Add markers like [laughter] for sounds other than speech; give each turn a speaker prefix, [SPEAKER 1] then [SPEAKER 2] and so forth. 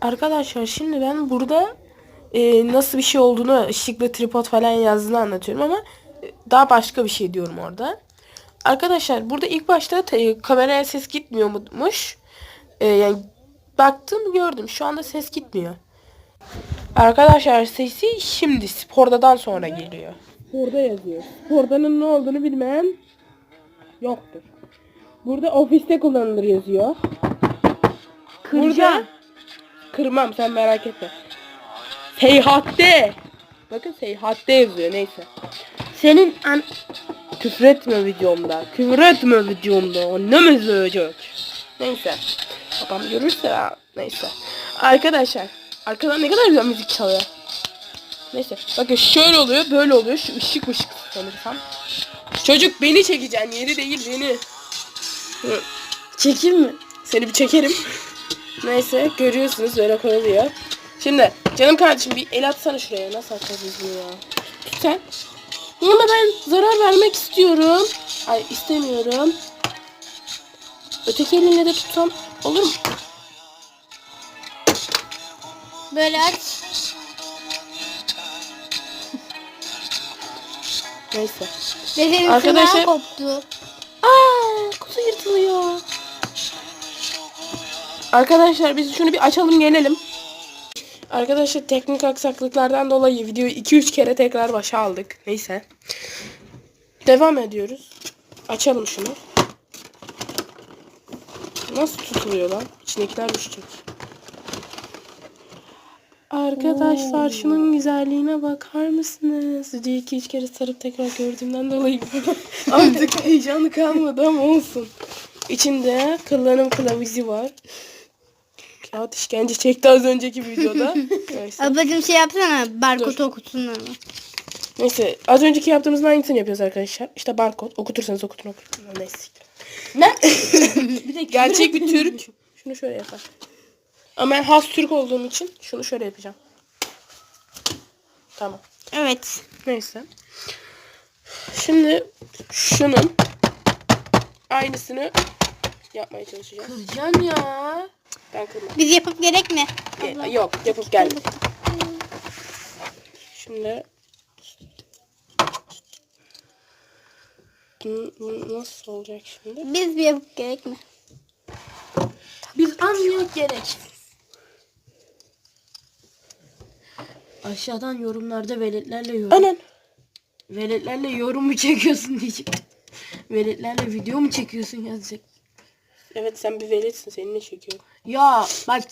[SPEAKER 1] Arkadaşlar şimdi ben burada e, nasıl bir şey olduğunu ışıklı tripod falan yazdığını anlatıyorum ama e, daha başka bir şey diyorum orada. Arkadaşlar burada ilk başta te- kameraya ses gitmiyormuş. E, yani baktım gördüm şu anda ses gitmiyor. Arkadaşlar sesi şimdi spordadan sonra geliyor. Sporda yazıyor. Spordanın ne olduğunu bilmeyen yoktur. Burada ofiste kullanılır yazıyor. Burada kırmam sen merak etme. Seyahatte. Bakın seyahatte yazıyor neyse. Senin an küfür etme videomda. Küfür etme videomda. Ne mesajı? Neyse. Babam görürse ya. Neyse. Arkadaşlar. Arkadan ne kadar güzel müzik çalıyor. Neyse. Bakın şöyle oluyor. Böyle oluyor. Şu ışık ışık sanırsam. Çocuk beni çekeceksin. Yeri değil beni. Çekeyim mi? Seni bir çekerim. [laughs] Neyse görüyorsunuz öyle koyuluyor. Şimdi canım kardeşim bir el atsana şuraya. Nasıl atacağız biz bunu ya? Tut sen. Ama ben zarar vermek istiyorum. Ay istemiyorum. Öteki elinle de tutsam olur mu?
[SPEAKER 2] Böyle aç.
[SPEAKER 1] Neyse. Arkadaşlar-
[SPEAKER 2] Arkadaşlar... koptu.
[SPEAKER 1] Aa, kutu yırtılıyor. Arkadaşlar biz şunu bir açalım gelelim. Arkadaşlar teknik aksaklıklardan dolayı videoyu 2-3 kere tekrar başa aldık. Neyse. Devam ediyoruz. Açalım şunu. Nasıl tutuluyor lan? İçindekiler düşecek. Arkadaşlar şunun güzelliğine bakar mısınız? Videoyu 2-3 kere sarıp tekrar gördüğümden dolayı [laughs] artık heyecanı kalmadı ama olsun. İçinde kullanım kılavuzu var. Kağıt işkence çekti az önceki videoda. [laughs] Neyse.
[SPEAKER 2] Ablacığım şey yapsana barkodu okutsun ama.
[SPEAKER 1] Neyse az önceki yaptığımızın aynısını yapıyoruz arkadaşlar. İşte barkod okutursanız okutun okutun. Neyse. Ne? [laughs] bir de Gerçek bir Türk şunu şöyle yapar. Ama ben has Türk olduğum için şunu şöyle yapacağım. Tamam.
[SPEAKER 2] Evet.
[SPEAKER 1] Neyse. Şimdi şunun aynısını yapmaya çalışacağım.
[SPEAKER 3] Kıracaksın ya.
[SPEAKER 1] Ben kırmam.
[SPEAKER 2] Biz yapıp gerek mi?
[SPEAKER 1] E, yok yapıp geldim. Şimdi nasıl olacak şimdi?
[SPEAKER 2] Biz bir yapıp gerek mi?
[SPEAKER 3] Biz anlıyor gerek. Aşağıdan yorumlarda veletlerle yorum.
[SPEAKER 1] Anan.
[SPEAKER 3] Veletlerle yorum mu çekiyorsun diyecek. Veletlerle video mu çekiyorsun yazacak.
[SPEAKER 1] Evet sen bir veletsin seninle çekiyorum.
[SPEAKER 3] Ya bak